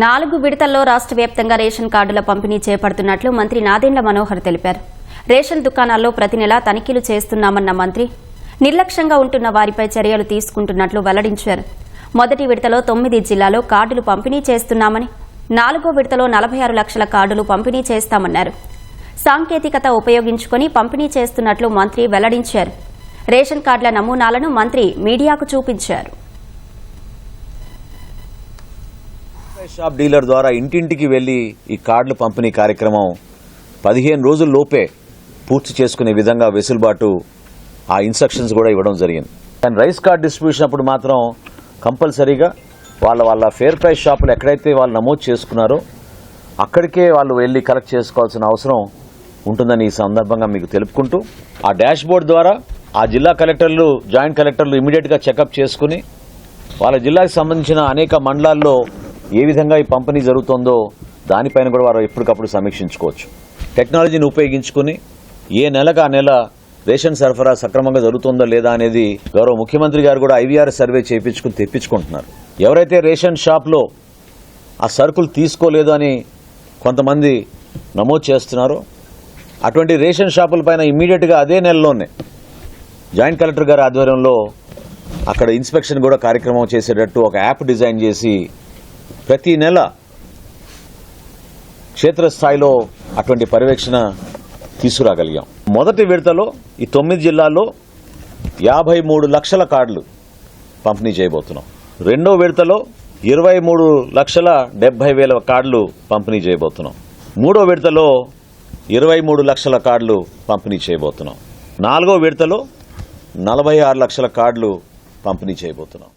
నాలుగు విడతల్లో రాష్ట్ర వ్యాప్తంగా రేషన్ కార్డుల పంపిణీ చేపడుతున్నట్లు మంత్రి నాదెండ్ల మనోహర్ తెలిపారు. రేషన్ దుకాణాల్లో ప్రతి నెలా తనిఖీలు చేస్తున్నామన్న మంత్రి నిర్లక్ష్యంగా ఉంటున్న వారిపై చర్యలు తీసుకుంటున్నట్లు వెల్లడించారు. మొదటి విడతలో తొమ్మిది జిల్లాలో కార్డులు పంపిణీ చేస్తున్నామని నాలుగో విడతలో నలభై ఆరు లక్షల కార్డులు పంపిణీ చేస్తామన్నారు. సాంకేతికత ఉపయోగించుకొని పంపిణీ చేస్తున్నట్లు మంత్రి వెల్లడించారు. రేషన్ కార్డుల నమూనాలను మంత్రి మీడియాకు చూపించారు. షాప్ డీలర్ ద్వారా ఇంటింటికి వెళ్ళి ఈ కార్డులు పంపిణీ కార్యక్రమం పదిహేను రోజుల లోపే పూర్తి చేసుకునే విధంగా వెసులుబాటు ఆ ఇన్స్ట్రక్షన్స్ కూడా ఇవ్వడం జరిగింది. అండ్ రైస్ కార్డ్ డిస్ట్రిబ్యూషన్ అప్పుడు మాత్రం కంపల్సరీగా వాళ్ళ వాళ్ళ ఫేర్ ప్రైస్ షాపులు ఎక్కడైతే వాళ్ళు నమోదు చేసుకున్నారో అక్కడికే వాళ్ళు వెళ్ళి కలెక్ట్ చేసుకోవాల్సిన అవసరం ఉంటుందని ఈ సందర్భంగా మీకు తెలుపుకుంటూ ఆ డాష్ బోర్డ్ ద్వారా ఆ జిల్లా కలెక్టర్లు జాయింట్ కలెక్టర్లు ఇమీడియట్గా చెకప్ చేసుకుని వాళ్ళ జిల్లాకు సంబంధించిన అనేక మండలాల్లో ఏ విధంగా ఈ పంపిణీ జరుగుతుందో దానిపైన కూడా వారు ఎప్పటికప్పుడు సమీక్షించుకోవచ్చు. టెక్నాలజీని ఉపయోగించుకుని ఏ నెలకు ఆ నెల రేషన్ సరఫరా సక్రమంగా జరుగుతుందో లేదా అనేది గౌరవ ముఖ్యమంత్రి గారు కూడా ఐవీఆర్ సర్వే చేయించుకుని తెప్పించుకుంటున్నారు. ఎవరైతే రేషన్ షాప్లో ఆ సరుకులు తీసుకోలేదు అని కొంతమంది నమోదు చేస్తున్నారో అటువంటి రేషన్ షాపుల పైన ఇమీడియట్గా అదే నెలలోనే జాయింట్ కలెక్టర్ గారి ఆధ్వర్యంలో అక్కడ ఇన్స్పెక్షన్ కూడా కార్యక్రమం చేసేటట్టు ఒక యాప్ డిజైన్ చేసి ప్రతి నెల క్షేత్రస్థాయిలో అటువంటి పర్యవేక్షణ తీసుకురాగలిగాం. మొదటి విడతలో ఈ తొమ్మిది జిల్లాల్లో యాభై మూడు లక్షల కార్డులు పంపిణీ చేయబోతున్నాం. రెండో విడతలో ఇరవై మూడు లక్షల డెబ్బై వేల కార్డులు పంపిణీ చేయబోతున్నాం. మూడో విడతలో ఇరవై మూడు లక్షల కార్డులు పంపిణీ చేయబోతున్నాం. నాలుగో విడతలో నలభై ఆరు లక్షల కార్డులు పంపిణీ చేయబోతున్నాం.